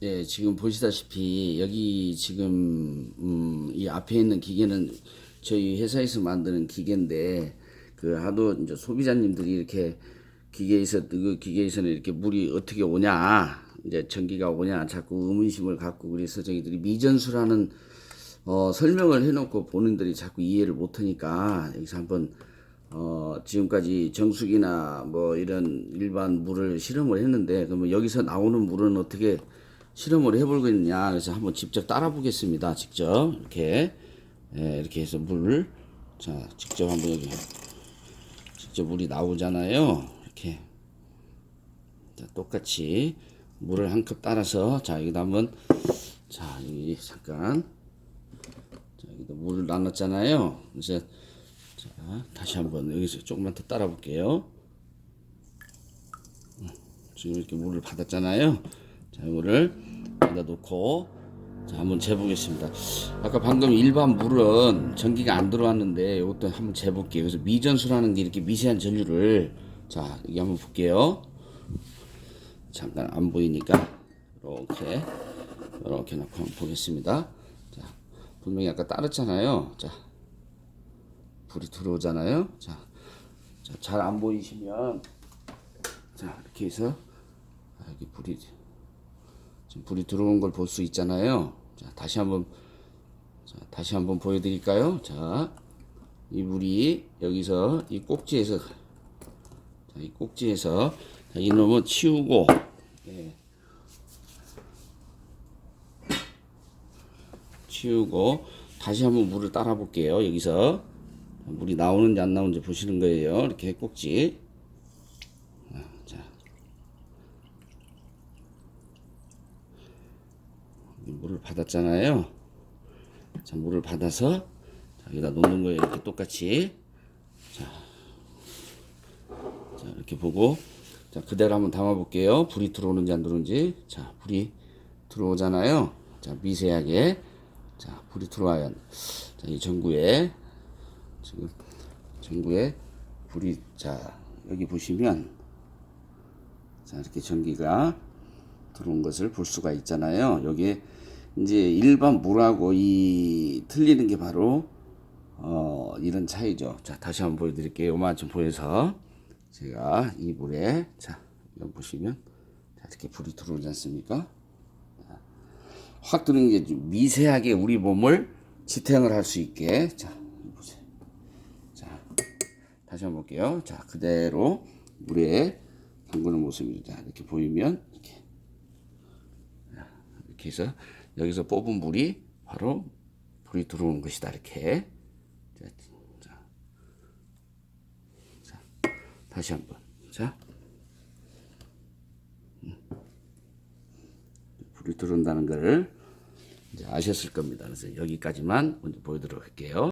예, 지금 보시다시피 여기 지금 음, 이 앞에 있는 기계는 저희 회사에서 만드는 기계인데 그 하도 이제 소비자님들이 이렇게 기계에서 그 기계에서는 이렇게 물이 어떻게 오냐 이제 전기가 오냐 자꾸 의문심을 갖고 그래서 저희들이 미전수라는 어, 설명을 해놓고 본인들이 자꾸 이해를 못하니까 여기서 한번 어, 지금까지 정수기나 뭐 이런 일반 물을 실험을 했는데 그러면 여기서 나오는 물은 어떻게 실험을 해보겠냐. 그래서 한번 직접 따라 보겠습니다. 직접. 이렇게. 예, 이렇게 해서 물. 자 직접 한번 여기. 직접 물이 나오잖아요. 이렇게. 자, 똑같이 물을 한 컵 따라서. 자 여기다 한번. 자 여기 잠깐. 자 여기다 물을 나눴잖아요. 그래서 자 다시 한번 여기서 조금만 더 따라 볼게요. 지금 이렇게 물을 받았잖아요 자 이거를 여기다 놓고 자 한번 재보겠습니다 아까 방금 일반 물은 전기가 안 들어왔는데 이것도 한번 재볼게요 그래서 미전수라는 게 이렇게 미세한 전류를 자 여기 한번 볼게요 잠깐 안 보이니까 이렇게 이렇게 놓고 한번 보겠습니다. 자 분명히 아까 따랐잖아요. 자 불이 들어오잖아요. 자잘안 보이시면 자 이렇게 해서 아, 여기 불이 지금 불이 들어온 걸 볼 수 있잖아요. 자 다시 한번 자 다시 한번 보여드릴까요? 자 이 물이 여기서 이 꼭지에서 자, 이 꼭지에서 자, 이놈은 치우고 예. 치우고 다시 한번 물을 따라 볼게요. 여기서 물이 나오는지 안 나오는지 보시는 거예요. 이렇게 꼭지. 아, 자. 물을 받았잖아요. 자, 물을 받아서 자, 여기다 놓는 거예요. 이렇게 똑같이. 자, 이렇게 보고 자, 그대로 한번 담아 볼게요. 불이 들어오는지 안 들어오는지. 자, 불이 들어오잖아요. 자, 미세하게. 자, 불이 들어와요. 자, 이 전구에 지금 전구에 불이 자, 여기 보시면 자, 이렇게 전기가 들어온 것을 볼 수가 있잖아요. 여기에 이제 일반 물하고 이 틀리는 게 바로 어, 이런 차이죠. 자, 다시 한번 보여드릴게요. 요만큼 보여서 제가 이 물에 자, 이거 보시면 자, 이렇게 불이 들어오지 않습니까? 자, 확 들어오는 게좀 미세하게 우리 몸을 지탱을 할 수 있게 자, 보세요. 자, 다시 한번 볼게요. 자, 그대로 물에 담그는 모습입니다. 이렇게 보이면 이렇게 이렇게 해서 여기서 뽑은 물이 바로 불이 들어오는 것이다. 이렇게 자, 자, 자, 다시 한번 자 음. 불이 들어온다는 것을 아셨을 겁니다. 그래서 여기까지만 먼저 보여드리도록 할게요.